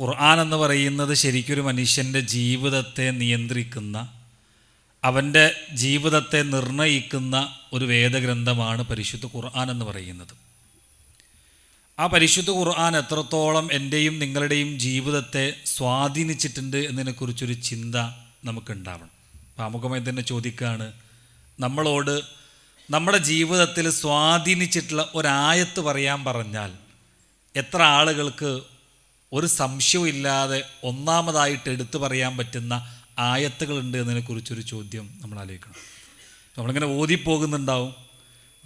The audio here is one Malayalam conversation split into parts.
ഖുർആൻ എന്ന് പറയുന്നത് ശരിക്കൊരു മനുഷ്യന്റെ ജീവിതത്തെ നിയന്ത്രിക്കുന്ന അവന്റെ ജീവിതത്തെ നിർണയിക്കുന്ന ഒരു വേദഗ്രന്ഥമാണ് പരിശുദ്ധ ഖുർആൻ എന്ന് പറയുന്നത്. ആ പരിശുദ്ധ ഖുർആൻ എത്രത്തോളം എന്റെയും നിങ്ങളുടെയും ജീവിതത്തെ സ്വാധീനിച്ചിട്ടുണ്ട് എന്നതിനെക്കുറിച്ചൊരു ചിന്ത നമുക്കുണ്ടാവണം. ആമുഖമായി തന്നെ ചോദിക്കുകയാണ് നമ്മളോട് നമ്മുടെ ജീവിതത്തിൽ സ്വാധീനിച്ചിട്ടുള്ള ഒരായത്ത് പറയാൻ പറഞ്ഞാൽ എത്ര ആളുകൾക്ക് ഒരു സംശയവും ഇല്ലാതെ ഒന്നാമതായിട്ട് എടുത്തു പറയാൻ പറ്റുന്ന ആയത്തുകളുണ്ട് എന്നതിനെക്കുറിച്ചൊരു ചോദ്യം നമ്മൾ ആലോചിക്കണം. നമ്മളിങ്ങനെ ഓതിപ്പോകുന്നുണ്ടാവും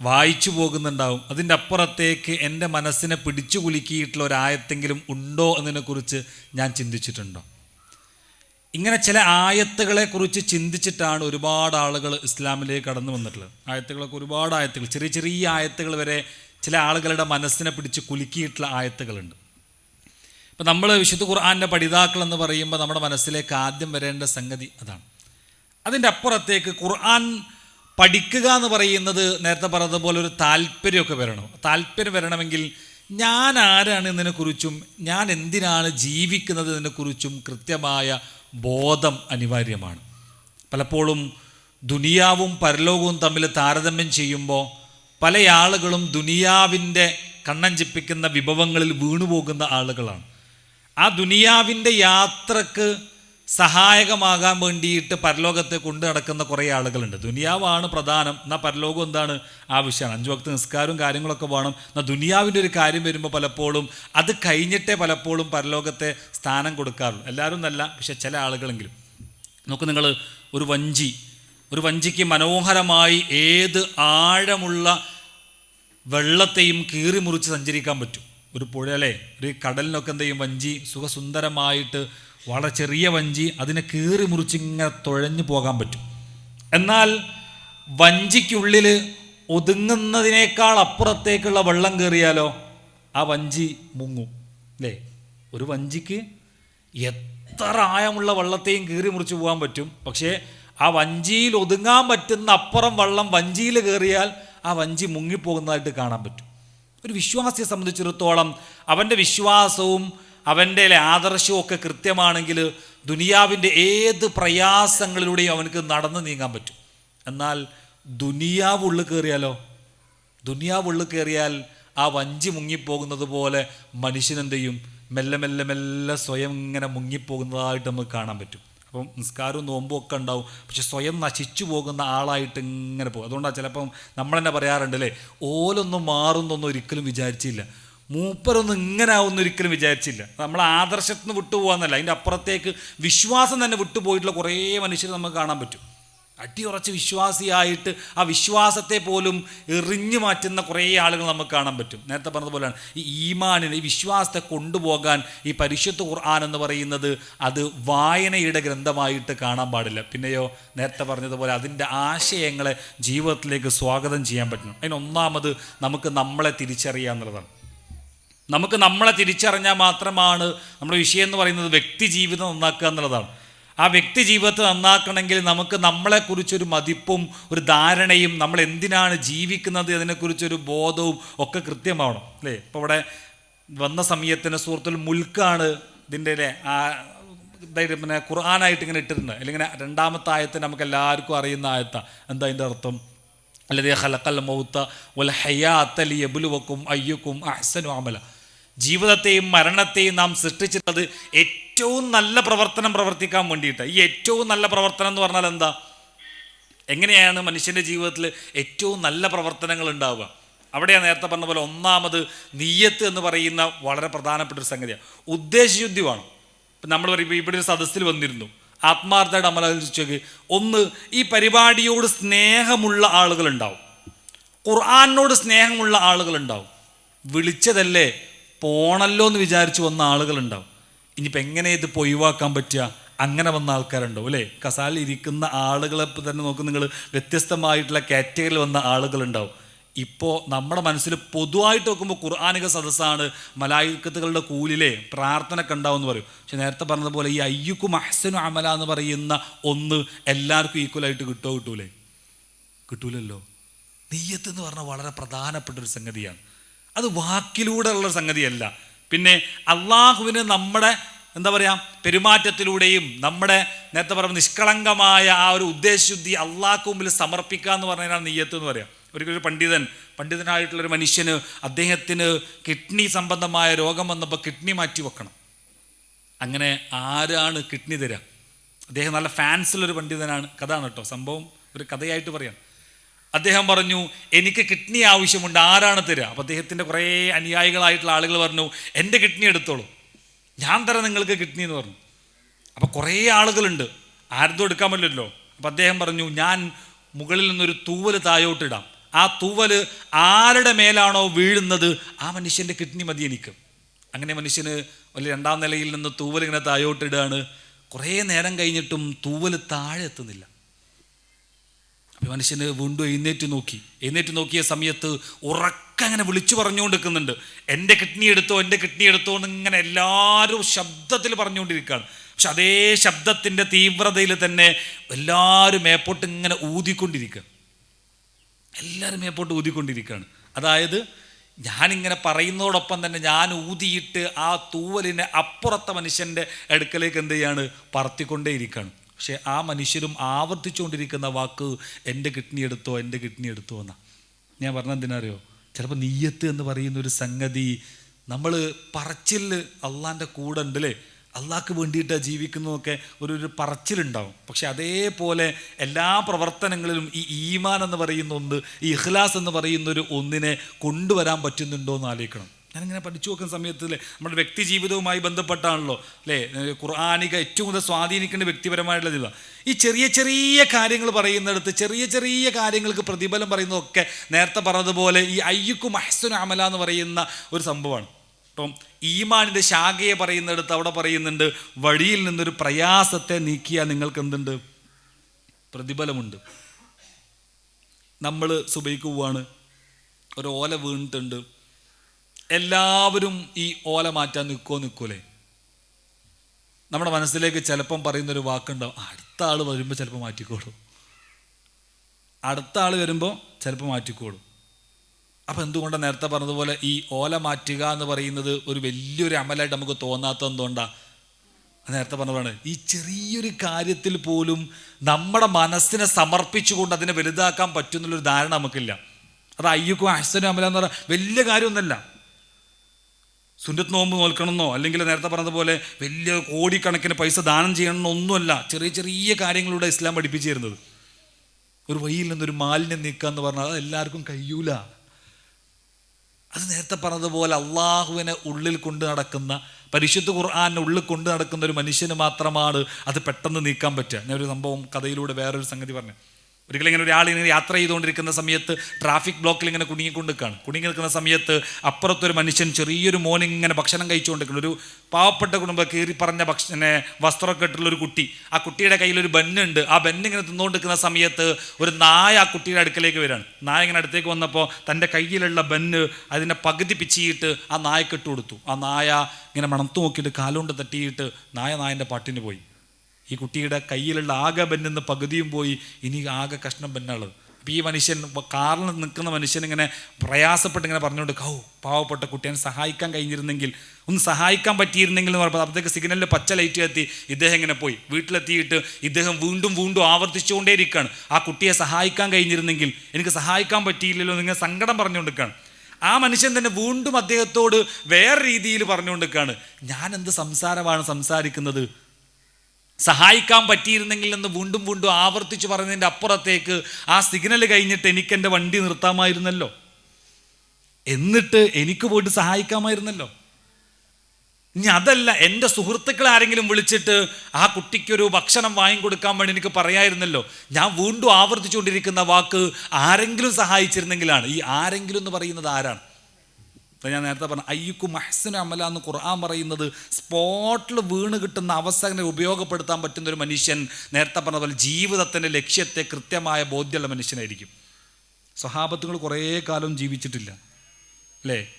വായിച്ചു പോകുന്നുണ്ടാവും. അതിന്റെ അപ്പുറത്തേക്ക് എന്റെ മനസ്സിനെ പിടിച്ചു കുലുക്കിയിട്ടുള്ള ഒരായത്തെങ്കിലും ഉണ്ടോ എന്നതിനെക്കുറിച്ച് ഞാൻ ചിന്തിച്ചിട്ടുണ്ടോ? ഇങ്ങനെ ചില ആയത്തുകളെ കുറിച്ച് ചിന്തിച്ചിട്ടാണ് ഒരുപാട് ആളുകൾ ഇസ്ലാമിലേക്ക് കടന്നു വന്നിട്ടുള്ളത്. ആയത്തുകളൊക്കെ ഒരുപാട് ആയത്തുകൾ ചെറിയ ചെറിയ ആയത്തുകൾ വരെ ചില ആളുകളുടെ മനസ്സിനെ പിടിച്ച് കുലുക്കിയിട്ടുള്ള ആയത്തുകളുണ്ട്. ഇപ്പം നമ്മൾ വിശുദ്ധ ഖുർആാന്റെ പഠിതാക്കൾ എന്ന് പറയുമ്പോൾ നമ്മുടെ മനസ്സിലേക്ക് ആദ്യം വരേണ്ട സംഗതി അതാണ്. അതിന്റെ അപ്പുറത്തേക്ക് ഖുർആൻ പഠിക്കുക എന്ന് പറയുന്നത് നേരത്തെ പറഞ്ഞതുപോലെ ഒരു താല്പര്യമൊക്കെ വരണം. താല്പര്യം വരണമെങ്കിൽ ഞാൻ ആരാണ് ഇതിനെക്കുറിച്ചും ഞാൻ എന്തിനാണ് ജീവിക്കുന്നത് ഇതിനെക്കുറിച്ചും കൃത്യമായ ബോധം അനിവാര്യമാണ്. പലപ്പോഴും ദുനിയാവും പരലോകവും തമ്മിൽ താരതമ്യം ചെയ്യുമ്പോൾ പല ആളുകളും ദുനിയാവിന്റെ കണ്ണഞ്ചിപ്പിക്കുന്ന വിഭവങ്ങളിൽ വീണുപോകുന്ന ആളുകളാണ്. ആ ദുനിയാവിന്റെ യാത്രയ്ക്ക് സഹായകമാകാൻ വേണ്ടിയിട്ട് പരലോകത്തെ കൊണ്ടു നടക്കുന്ന കുറേ ആളുകളുണ്ട്. ദുനിയാവാണ് പ്രധാനം. എന്നാൽ പരലോകം എന്താണ്? ആവശ്യമാണ്. അഞ്ചു വക്ത നിസ്കാരവും കാര്യങ്ങളൊക്കെ വേണം. എന്നാൽ ദുനിയാവിന്റെ ഒരു കാര്യം വരുമ്പോൾ പലപ്പോഴും അത് കഴിഞ്ഞിട്ടേ പലപ്പോഴും പരലോകത്തെ സ്ഥാനം കൊടുക്കാറുള്ളൂ. എല്ലാവരും നല്ല പക്ഷെ ചില ആളുകളെങ്കിലും. നോക്ക് നിങ്ങൾ ഒരു വഞ്ചി. ഒരു വഞ്ചിക്ക് മനോഹരമായി ഏത് ആഴമുള്ള വെള്ളത്തെയും കീറി മുറിച്ച് സഞ്ചരിക്കാൻ പറ്റും. ഒരു പുഴയിലെ ഒരു കടലിനൊക്കെ എന്ത് ചെയ്യും? വഞ്ചി സുഖസുന്ദരമായിട്ട് വളരെ ചെറിയ വഞ്ചി അതിനെ കീറി മുറിച്ച് ഇങ്ങനെ തുഴഞ്ഞു പോകാൻ പറ്റും. എന്നാൽ വഞ്ചിക്കുള്ളിൽ ഒതുങ്ങുന്നതിനേക്കാൾ അപ്പുറത്തേക്കുള്ള വെള്ളം കയറിയാലോ? ആ വഞ്ചി മുങ്ങും അല്ലേ? ഒരു വഞ്ചിക്ക് എത്ര ആയമുള്ള വെള്ളത്തെയും കീറി മുറിച്ച് പോകാൻ പറ്റും? പക്ഷേ ആ വഞ്ചിയിൽ ഒതുങ്ങാൻ പറ്റുന്ന അപ്പുറം വെള്ളം വഞ്ചിയിൽ കയറിയാൽ ആ വഞ്ചി മുങ്ങിപ്പോകുന്നതായിട്ട് കാണാൻ പറ്റും. ഒരു വിശ്വാസിയെ സംബന്ധിച്ചിടത്തോളം അവന്റെ വിശ്വാസവും അവന്റെ ആദർശവും ഒക്കെ കൃത്യമാണെങ്കിൽ ദുനിയാവിന്റെ ഏത് പ്രയാസങ്ങളിലൂടെയും അവനക്ക് നടന്നു നീങ്ങാൻ പറ്റും. എന്നാൽ ദുനിയാവ് ഉള്ളിൽ കയറിയാലോ? ദുനിയാവ് ഉള്ളിൽ കയറിയാൽ ആ വഞ്ചി മുങ്ങിപ്പോകുന്നത് പോലെ മനുഷ്യനെന്ത് ചെയ്യും മെല്ലെ മെല്ലെ മെല്ലെ സ്വയം ഇങ്ങനെ മുങ്ങിപ്പോകുന്നതായിട്ട് നമുക്ക് കാണാൻ പറ്റും. അപ്പം നിസ്കാരവും നോമ്പും ഒക്കെ ഉണ്ടാവും. പക്ഷെ സ്വയം നശിച്ചു പോകുന്ന ആളായിട്ട് ഇങ്ങനെ പോകും. അതുകൊണ്ടാണ് ചിലപ്പം നമ്മൾ തന്നെ പറയാറുണ്ട് അല്ലേ? ഓലൊന്നും മാറുന്നൊന്നും ഒരിക്കലും വിചാരിച്ചില്ല. മൂപ്പരൊന്നും ഇങ്ങനെ ആവുന്ന ഒരിക്കലും വിചാരിച്ചില്ല. നമ്മൾ ആദർശത്തിൽ നിന്ന് വിട്ടുപോകാന്നല്ല അതിന്റെ അപ്പുറത്തേക്ക് വിശ്വാസം തന്നെ വിട്ടുപോയിട്ടുള്ള കുറേ മനുഷ്യർ നമുക്ക് കാണാൻ പറ്റും. അടിയുറച്ച് വിശ്വാസിയായിട്ട് ആ വിശ്വാസത്തെ പോലും എറിഞ്ഞു മാറ്റുന്ന കുറേ ആളുകൾ നമുക്ക് കാണാൻ പറ്റും. നേരത്തെ പറഞ്ഞതുപോലെയാണ് ഈ ഈമാനിനെ ഈ വിശ്വാസത്തെ കൊണ്ടുപോകാൻ ഈ പരിശുദ്ധ ഖുർആൻ എന്ന് പറയുന്നത് അത് വായനയുടെ ഗ്രന്ഥമായിട്ട് കാണാൻ പാടില്ല. പിന്നെയോ നേരത്തെ പറഞ്ഞതുപോലെ അതിന്റെ ആശയങ്ങളെ ജീവിതത്തിലേക്ക് സ്വാഗതം ചെയ്യാൻ പറ്റണം. അതിനൊന്നാമത് നമുക്ക് നമ്മളെ തിരിച്ചറിയുക എന്നുള്ളതാണ്. നമുക്ക് നമ്മളെ തിരിച്ചറിഞ്ഞാൽ മാത്രമാണ് നമ്മുടെ വിഷയം എന്ന് പറയുന്നത് വ്യക്തി ജീവിതം നന്നാക്കുക എന്നുള്ളതാണ്. ആ വ്യക്തി ജീവിതത്തെ നന്നാക്കണമെങ്കിൽ നമുക്ക് നമ്മളെക്കുറിച്ചൊരു മതിപ്പും ഒരു ധാരണയും നമ്മൾ എന്തിനാണ് ജീവിക്കുന്നത് അതിനെക്കുറിച്ചൊരു ബോധവും ഒക്കെ കൃത്യമാവണം അല്ലേ? ഇപ്പോൾ ഇവിടെ വന്ന സമയത്തിന് സുഹൃത്തുൽ മുൽക്കാണ് ഇതിന്റെ അല്ലേ ആ പിന്നെ ഖുർആാനായിട്ട് ഇങ്ങനെ ഇട്ടിട്ടുണ്ട്. അല്ലെങ്കിൽ രണ്ടാമത്തെ ആയത്ത് നമുക്ക് എല്ലാവർക്കും അറിയുന്ന ആയത്ത. എന്താ അതിന്റെ അർത്ഥം? അല്ലെങ്കിൽ ഹലക്കൽ മൗത്ത വൽ ഹയാത്ത എബുലുവക്കും അയ്യക്കും അഹ്സനു അമല. ജീവിതത്തെയും മരണത്തെയും നാം സൃഷ്ടിച്ചിട്ടത് ഏറ്റവും നല്ല പ്രവർത്തനം പ്രവർത്തിക്കാൻ വേണ്ടിയിട്ട്. ഈ ഏറ്റവും നല്ല പ്രവർത്തനം എന്ന് പറഞ്ഞാൽ എന്താ? എങ്ങനെയാണ് മനുഷ്യന്റെ ജീവിതത്തിൽ ഏറ്റവും നല്ല പ്രവർത്തനങ്ങൾ ഉണ്ടാവുക? അവിടെയാണ് നേരത്തെ പറഞ്ഞ പോലെ ഒന്നാമത് നീയത്ത് എന്ന് പറയുന്ന വളരെ പ്രധാനപ്പെട്ട ഒരു സംഗതിയാണ് ഉദ്ദേശശുദ്ധി വേണം ഇപ്പം നമ്മൾ പറയുമ്പോൾ ഇവിടെ ഒരു സദസ്സിൽ വന്നിരുന്നു. ആത്മാർത്ഥയുടെ അമലോചിച്ചേക്ക് ഒന്ന് ഈ പരിപാടിയോട് സ്നേഹമുള്ള ആളുകളുണ്ടാവും. ഖുർആാനോട് സ്നേഹമുള്ള ആളുകളുണ്ടാവും. വിളിച്ചതല്ലേ? പോണല്ലോ എന്ന് വിചാരിച്ച് വന്ന ആളുകളുണ്ടാവും. ഇനിയിപ്പോൾ എങ്ങനെ ഇത് ഇപ്പോൾ ഒഴിവാക്കാൻ പറ്റുക? അങ്ങനെ വന്ന ആൾക്കാരുണ്ടാവും അല്ലേ? കസാലിൽ ഇരിക്കുന്ന ആളുകളെ തന്നെ നോക്കും നിങ്ങൾ വ്യത്യസ്തമായിട്ടുള്ള കാറ്റഗറിയിൽ വന്ന ആളുകളുണ്ടാവും. ഇപ്പോൾ നമ്മുടെ മനസ്സിൽ പൊതുവായിട്ട് നോക്കുമ്പോൾ ഖുർആാനിക സദസ്സാണ് മലായിക്കത്തുകളുടെ കൂലിലെ പ്രാർത്ഥനയൊക്കെ ഉണ്ടാവുമെന്ന് പറയും. പക്ഷെ നേരത്തെ പറഞ്ഞതുപോലെ ഈ അയ്യുക്കും അഹ്സനു അമല എന്ന് പറയുന്ന ഒന്ന് എല്ലാവർക്കും ഈക്വലായിട്ട് കിട്ടുമോ കിട്ടൂലേ? കിട്ടൂലല്ലോ. നെയ്യത്ത് എന്ന് പറഞ്ഞാൽ വളരെ പ്രധാനപ്പെട്ട ഒരു സംഗതിയാണ്. അത് വാക്കിലൂടെ ഉള്ള സംഗതിയല്ല. പിന്നെ അള്ളാഹുവിന് നമ്മുടെ എന്താ പറയുക പെരുമാറ്റത്തിലൂടെയും നമ്മുടെ നേരത്തെ പറയുമ്പോൾ നിഷ്കളങ്കമായ ആ ഒരു ഉദ്ദേശശുദ്ധി അള്ളാഹ്ക്ക് മുമ്പിൽ സമർപ്പിക്കുക എന്ന് പറഞ്ഞാൽ നെയ്യത്ത് എന്ന് പറയാം. ഒരിക്കലും ഒരു പണ്ഡിതൻ പണ്ഡിതനായിട്ടുള്ളൊരു മനുഷ്യന് അദ്ദേഹത്തിന് കിഡ്നി സംബന്ധമായ രോഗം വന്നപ്പോൾ കിഡ്നി മാറ്റി വെക്കണം. അങ്ങനെ ആരാണ് കിഡ്നി തരിക അദ്ദേഹം നല്ല ഫാൻസിലൊരു പണ്ഡിതനാണ്. കഥയാണ് കേട്ടോ സംഭവം ഒരു കഥയായിട്ട് പറയാം. അദ്ദേഹം പറഞ്ഞു എനിക്ക് കിഡ്നി ആവശ്യമുണ്ട് ആരാണ് തരിക അപ്പോൾ അദ്ദേഹത്തിന്റെ കുറേ അനുയായികളായിട്ടുള്ള ആളുകൾ പറഞ്ഞു എന്റെ കിഡ്നി എടുത്തോളൂ. ഞാൻ തരാം നിങ്ങൾക്ക് കിഡ്നി എന്ന് പറഞ്ഞു. അപ്പോൾ കുറേ ആളുകളുണ്ട്. ആരതും എടുക്കാൻ പറ്റില്ലല്ലോ. അപ്പോൾ അദ്ദേഹം പറഞ്ഞു ഞാൻ മുകളിൽ നിന്നൊരു തൂവൽ താഴോട്ടിടാം ആ തൂവൽ ആരുടെ മേലാണോ വീഴുന്നത് ആ മനുഷ്യന്റെ കിഡ്നി മതി എനിക്ക്. അങ്ങനെ മനുഷ്യന് വലിയ രണ്ടാം നിലയിൽ നിന്ന് തൂവൽ ഇങ്ങനെ താഴോട്ടിടുകയാണ് കുറേ നേരം കഴിഞ്ഞിട്ടും തൂവൽ താഴെ എത്തുന്നില്ല. മനുഷ്യന് വീണ്ടും എഴുന്നേറ്റ് നോക്കി. എഴുന്നേറ്റ് നോക്കിയ സമയത്ത് ഉറക്കം അങ്ങനെ വിളിച്ചു പറഞ്ഞുകൊണ്ടിരിക്കുന്നുണ്ട് എന്റെ കിഡ്നി എടുത്തോ എന്റെ കിഡ്നി എടുത്തോ എന്ന് ഇങ്ങനെ എല്ലാവരും ശബ്ദത്തിൽ പറഞ്ഞുകൊണ്ടിരിക്കുകയാണ്. പക്ഷെ അതേ ശബ്ദത്തിന്റെ തീവ്രതയിൽ തന്നെ എല്ലാവരും മേപ്പോട്ട് ഇങ്ങനെ ഊതിക്കൊണ്ടിരിക്കുക എല്ലാവരും മേപ്പോട്ട് ഊതിക്കൊണ്ടിരിക്കുകയാണ്. അതായത് ഞാനിങ്ങനെ പറയുന്നതോടൊപ്പം തന്നെ ഞാൻ ഊതിയിട്ട് ആ തൂവലിനെ അപ്പുറത്തെ മനുഷ്യന്റെ അടുക്കലേക്ക് എന്ത് ചെയ്യാണ്? പറത്തിക്കൊണ്ടേയിരിക്കുകയാണ്. പക്ഷേ ആ മനുഷ്യരും ആവർത്തിച്ചുകൊണ്ടിരിക്കുന്ന വാക്ക് എന്റെ കിഡ്നി എടുത്തോ എന്റെ കിഡ്നി എടുത്തോ എന്നാ. ഞാൻ പറഞ്ഞ എന്തിനറിയോ? ചിലപ്പോൾ നീയത്ത് എന്ന് പറയുന്ന ഒരു സംഗതി നമ്മൾ പറച്ചിൽ അള്ളാന്റെ കൂടെ ഉണ്ട് അല്ലേ അള്ളാഹ്ക്ക് വേണ്ടിയിട്ടാണ് ജീവിക്കുന്നതൊക്കെ ഒരു ഒരു പറച്ചിലുണ്ടാവും. പക്ഷെ അതേപോലെ എല്ലാ പ്രവർത്തനങ്ങളിലും ഈ ഈമാൻ എന്ന് പറയുന്ന ഒന്ന് ഈ ഇഖ്ലാസ് എന്ന് പറയുന്ന ഒരു ഒന്നിനെ കൊണ്ടുവരാൻ പറ്റുന്നുണ്ടോ എന്ന് ആലോചിക്കണം. ഞാനിങ്ങനെ പഠിച്ചു നോക്കുന്ന സമയത്ത് അല്ലേ നമ്മുടെ വ്യക്തി ജീവിതവുമായി ബന്ധപ്പെട്ടാണല്ലോ അല്ലേ ഖുർആാനിക ഏറ്റവും കൂടുതൽ സ്വാധീനിക്കേണ്ട വ്യക്തിപരമായിട്ടുള്ള ഇതാണ് ഈ ചെറിയ ചെറിയ കാര്യങ്ങൾ പറയുന്നിടത്ത് ചെറിയ ചെറിയ കാര്യങ്ങൾക്ക് പ്രതിഫലം പറയുന്നതൊക്കെ നേരത്തെ പറഞ്ഞതുപോലെ ഈ അയ്യുക്കും അഹ്സുൻ അമല എന്ന് പറയുന്ന ഒരു സംഭവമാണ്. ഇപ്പം ഈമാനിന്റെ ശാഖയെ പറയുന്നിടത്ത് അവിടെ പറയുന്നുണ്ട് വഴിയിൽ നിന്നൊരു പ്രയാസത്തെ നീക്കിയാൽ നിങ്ങൾക്ക് എന്തുണ്ട് പ്രതിഫലമുണ്ട്. നമ്മൾ സുബൈക്ക് പോവാണ് ഒരു ഓല വീണിട്ടുണ്ട് എല്ലാവരും ഈ ഓല മാറ്റാൻ നിൽക്കോ നിൽക്കൂലേ നമ്മുടെ മനസ്സിലേക്ക് ചിലപ്പം പറയുന്നൊരു വാക്കുണ്ടാവും "ആ, അടുത്ത ആൾ വരുമ്പോൾ ചിലപ്പോൾ മാറ്റിക്കോളും. അടുത്ത ആൾ വരുമ്പോൾ ചിലപ്പോൾ മാറ്റിക്കോളും. അപ്പം എന്തുകൊണ്ടാണ് നേരത്തെ പറഞ്ഞതുപോലെ ഈ ഓല മാറ്റുക എന്ന് പറയുന്നത് ഒരു വലിയൊരു അമലായിട്ട് നമുക്ക് തോന്നാത്ത എന്തുകൊണ്ടാണ് നേരത്തെ പറഞ്ഞതാണ് ഈ ചെറിയൊരു കാര്യത്തിൽ പോലും നമ്മുടെ മനസ്സിനെ സമർപ്പിച്ചുകൊണ്ട് അതിനെ വലുതാക്കാൻ പറ്റുന്നുള്ളൊരു ധാരണ നമുക്കില്ല. അത് അയ്യക്കും അശ്വനും അമല എന്ന് പറഞ്ഞാൽ വലിയ കാര്യമൊന്നുമല്ല. സുന്നത്ത് നോമ്പ് നോൽക്കണമെന്നോ അല്ലെങ്കിൽ നേരത്തെ പറഞ്ഞതുപോലെ വലിയ കോടിക്കണക്കിന് പൈസ ദാനം ചെയ്യണമെന്നോ ഒന്നുമല്ല ചെറിയ ചെറിയ കാര്യങ്ങളിലൂടെ ഇസ്ലാം പഠിപ്പിച്ചു തരുന്നത് ഒരു വഴിയിൽ നിന്നൊരു മാലിന്യം നീക്കുക എന്ന് പറഞ്ഞാൽ അത് എല്ലാവർക്കും കഴിയൂല. അത് നേരത്തെ പറഞ്ഞതുപോലെ അള്ളാഹുവിനെ ഉള്ളിൽ കൊണ്ട് നടക്കുന്ന പരിശുദ്ധ ഖുർആാനെ ഉള്ളിൽ കൊണ്ട് നടക്കുന്ന ഒരു മനുഷ്യന് മാത്രമാണ് അത് പെട്ടെന്ന് നീക്കാൻ പറ്റുക. ഞാനൊരു സംഭവം കഥയിലൂടെ വേറൊരു സംഗതി പറഞ്ഞു. ഒരിക്കലും ഇങ്ങനെ ഒരാൾ ഇങ്ങനെ യാത്ര ചെയ്തുകൊണ്ടിരിക്കുന്ന സമയത്ത് ട്രാഫിക് ബ്ലോക്കിൽ ഇങ്ങനെ കുടുങ്ങിക്കൊണ്ട് നിൽക്കുകയാണ് കുടുങ്ങി നിൽക്കുന്ന സമയത്ത് അപ്പുറത്തൊരു മനുഷ്യൻ ചെറിയൊരു മോൻ ഇങ്ങനെ ഭക്ഷണം കഴിച്ചുകൊണ്ടിരിക്കുന്നു. ഒരു പാവപ്പെട്ട കുടുംബം കീറി പറഞ്ഞ ഭക്ഷണ വസ്ത്രമൊക്കെ ഇട്ടുള്ള ഒരു കുട്ടി. ആ കുട്ടിയുടെ കയ്യിൽ ഒരു ബെന്നുണ്ട്. ആ ബെന്ന് ഇങ്ങനെ തിന്നുകൊണ്ടിരിക്കുന്ന സമയത്ത് ഒരു നായ ആ കുട്ടിയുടെ അടുക്കലേക്ക് വരികയാണ്. നായ ഇങ്ങനെ അടുത്തേക്ക് വന്നപ്പോൾ തന്റെ കയ്യിലുള്ള ബെന്ന് അതിനെ പകുതി പിച്ചിയിട്ട് ആ നായക്ക് ഇട്ട് കൊടുത്തു ആ നായ ഇങ്ങനെ മണത്തു നോക്കിയിട്ട് കാലുകൊണ്ട് തട്ടിയിട്ട് നായ നായന്റെ പാട്ടിന് പോയി. ഈ കുട്ടിയുടെ കയ്യിലുള്ള ആകെ ബെന്നിന്ന് പകുതിയും പോയി ഇനി ആകെ കഷ്ണം ബെന്നുള്ളത് അപ്പോൾ ഈ മനുഷ്യൻ കാറിൽ നിൽക്കുന്ന മനുഷ്യൻ ഇങ്ങനെ പ്രയാസപ്പെട്ട് ഇങ്ങനെ പറഞ്ഞുകൊണ്ട് കൗ പാവപ്പെട്ട കുട്ടിയെ സഹായിക്കാൻ കഴിഞ്ഞിരുന്നെങ്കിൽ ഒന്ന് സഹായിക്കാൻ പറ്റിയിരുന്നെങ്കിൽ എന്ന് പറഞ്ഞപ്പോൾ അപ്പോഴത്തേക്ക് സിഗ്നലിൽ പച്ച ലൈറ്റ് കത്തി ഇദ്ദേഹം ഇങ്ങനെ പോയി. വീട്ടിലെത്തിയിട്ട് ഇദ്ദേഹം വീണ്ടും വീണ്ടും ആവർത്തിച്ചുകൊണ്ടേയിരിക്കുകയാണ്. ആ കുട്ടിയെ സഹായിക്കാൻ കഴിഞ്ഞിരുന്നെങ്കിൽ എനിക്ക് സഹായിക്കാൻ പറ്റിയില്ലല്ലോ നിങ്ങൾ സങ്കടം പറഞ്ഞുകൊണ്ടിരിക്കുകയാണ്. ആ മനുഷ്യൻ തന്നെ വീണ്ടും അദ്ദേഹത്തോട് വേറെ രീതിയിൽ പറഞ്ഞുകൊണ്ടിരിക്കുകയാണ്. ഞാൻ എന്ത് സംസാരമാണ് സംസാരിക്കുന്നത്? സഹായിക്കാൻ പറ്റിയിരുന്നെങ്കിൽ എന്ന് വീണ്ടും വീണ്ടും ആവർത്തിച്ച് പറയുന്നതിന്റെ അപ്പുറത്തേക്ക് ആ സിഗ്നൽ കഴിഞ്ഞിട്ട് എനിക്ക് എന്റെ വണ്ടി നിർത്താമായിരുന്നല്ലോ. എന്നിട്ട് എനിക്ക് പോയിട്ട് സഹായിക്കാമായിരുന്നല്ലോ. ഇനി അതല്ല എന്റെ സുഹൃത്തുക്കളെ ആരെങ്കിലും വിളിച്ചിട്ട് ആ കുട്ടിക്കൊരു ഭക്ഷണം വാങ്ങിക്കൊടുക്കാൻ വേണ്ടി എനിക്ക് പറയായിരുന്നല്ലോ. ഞാൻ വീണ്ടും ആവർത്തിച്ചുകൊണ്ടിരിക്കുന്ന വാക്ക് ആരെങ്കിലും സഹായിച്ചിരുന്നെങ്കിലാണ്. ഈ ആരെങ്കിലും എന്ന് പറയുന്നത് ആരാണ്? ഇപ്പം ഞാൻ നേരത്തെ പറഞ്ഞു അയ്യുക്കു മഹ്സന അമല എന്ന് ഖുർആൻ പറയുന്നത് സ്പോട്ടിൽ വീണ് കിട്ടുന്ന അവസരങ്ങളെ ഉപയോഗപ്പെടുത്താൻ പറ്റുന്ന ഒരു മനുഷ്യൻ നേരത്തെ പറഞ്ഞ പോലെ ജീവിതത്തിന്റെ ലക്ഷ്യത്തെ കൃത്യമായ ബോധ്യമുള്ള മനുഷ്യനായിരിക്കും. സ്വഹാബത്തുകൾ കുറേ കാലം ജീവിച്ചിട്ടില്ല. അല്ലേ?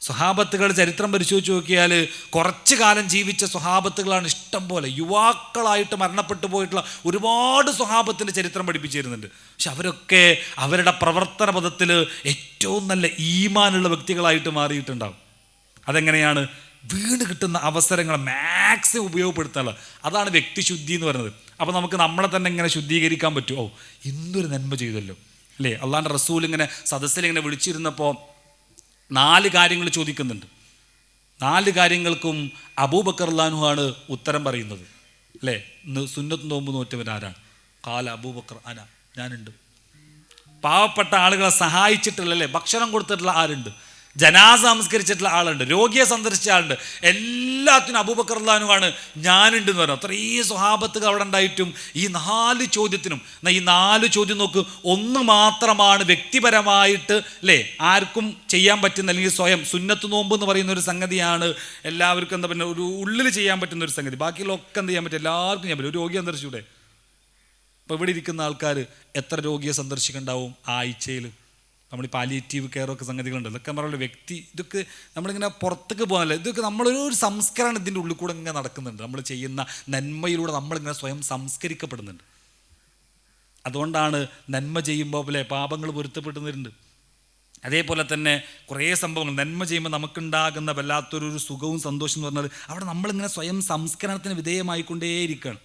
സ്വഹാബത്തുകൾ ചരിത്രം പരിശോധിച്ച് നോക്കിയാൽ കുറച്ച് കാലം ജീവിച്ച സ്വഹാബത്തുകളാണ് ഇഷ്ടം പോലെ. യുവാക്കളായിട്ട് മരണപ്പെട്ടു പോയിട്ടുള്ള ഒരുപാട് സ്വഹാബത്തിന്റെ ചരിത്രം പഠിപ്പിച്ചിരുന്നുണ്ട്. പക്ഷെ അവരൊക്കെ അവരുടെ പ്രവർത്തന പദത്തിൽ ഏറ്റവും നല്ല ഈമാനുള്ള വ്യക്തികളായിട്ട് മാറിയിട്ടുണ്ടാവും. അതെങ്ങനെയാണ്? വീണ് കിട്ടുന്ന അവസരങ്ങൾ മാക്സിമം ഉപയോഗപ്പെടുത്താനുള്ള. അതാണ് വ്യക്തിശുദ്ധി എന്ന് പറയുന്നത്. അപ്പോൾ നമുക്ക് നമ്മളെ തന്നെ ഇങ്ങനെ ശുദ്ധീകരിക്കാൻ പറ്റുമോ? ഇന്നൊരു നന്മ ചെയ്തല്ലോ. അല്ലേ? അള്ളാന്റെ റസൂൽ ഇങ്ങനെ സദസ്സിൽ ഇങ്ങനെ വിളിച്ചിരുന്നപ്പോൾ നാല് കാര്യങ്ങൾ ചോദിക്കുന്നുണ്ട്. നാല് കാര്യങ്ങൾക്കും അബൂബക്കർ ആണ് ഉത്തരം പറയുന്നത്. അല്ലേ? ഇന്ന് സുന്നത്ത് നോമ്പ് നോറ്റവൻ ആരാണ് കാല അബൂബക്കർ ആന ഞാനുണ്ട്. പാവപ്പെട്ട ആളുകളെ സഹായിച്ചിട്ടുള്ളല്ലേ ഭക്ഷണം കൊടുത്തിട്ടുള്ള ആരുണ്ട്? ജനാസ സംസ്കരിച്ചിട്ടുള്ള ആളുണ്ട് രോഗിയെ സന്ദർശിച്ച ആളുണ്ട്. എല്ലാത്തിനും അബൂബക്കർലാനുമാണ് ഞാനുണ്ട് എന്ന് പറഞ്ഞു. അത്രയും സ്വഭാവത്തുകൾ അവിടെ ഉണ്ടായിട്ടും ഈ നാല് ചോദ്യത്തിനും ഈ നാല് ചോദ്യം നോക്ക് ഒന്ന് മാത്രമാണ് വ്യക്തിപരമായിട്ട് അല്ലേ ആർക്കും ചെയ്യാൻ പറ്റുന്ന അല്ലെങ്കിൽ സ്വയം സുന്നത്ത് നോമ്പ് എന്ന് പറയുന്ന ഒരു സംഗതിയാണ് എല്ലാവർക്കും എന്താ പറയുക ഒരു ഉള്ളിൽ ചെയ്യാൻ പറ്റുന്ന ഒരു സംഗതി. ബാക്കിയുള്ളതൊക്കെ എന്ത് ചെയ്യാൻ പറ്റും? എല്ലാവർക്കും ചെയ്യാൻ പറ്റും. ഒരു രോഗിയെ സന്ദർശിച്ചൂടെ? ഇപ്പോൾ ഇവിടെ ഇരിക്കുന്ന ആൾക്കാർ എത്ര രോഗിയെ സന്ദർശിക്കുന്നുണ്ടാവും ആഴ്ചയിൽ നമ്മൾ പാലിയേറ്റീവ് കെയർ ഒക്കെ സംഗതികളുണ്ട് ഇതൊക്കെ പറയുന്ന വ്യക്തി ഇതൊക്കെ നമ്മളിങ്ങനെ പുറത്തേക്ക് പോകാനല്ല. ഇതൊക്കെ നമ്മളൊരു ഒരു സംസ്കരണം ഇതിന്റെ ഉള്ളിൽ കൂടെ ഇങ്ങനെ നടക്കുന്നുണ്ട്. നമ്മൾ ചെയ്യുന്ന നന്മയിലൂടെ നമ്മളിങ്ങനെ സ്വയം സംസ്കരിക്കപ്പെടുന്നുണ്ട്. അതുകൊണ്ടാണ് നന്മ ചെയ്യുമ്പോൾ പോലെ പാപങ്ങൾ പൊരുത്തപ്പെടുന്നുണ്ട് അതേപോലെ തന്നെ കുറേ സംഭവങ്ങൾ. നന്മ ചെയ്യുമ്പോൾ നമുക്കുണ്ടാകുന്ന വല്ലാത്തൊരു സുഖവും സന്തോഷം എന്ന് പറഞ്ഞാൽ അവിടെ നമ്മളിങ്ങനെ സ്വയം സംസ്കരണത്തിന് വിധേയമായിക്കൊണ്ടേയിരിക്കുകയാണ്.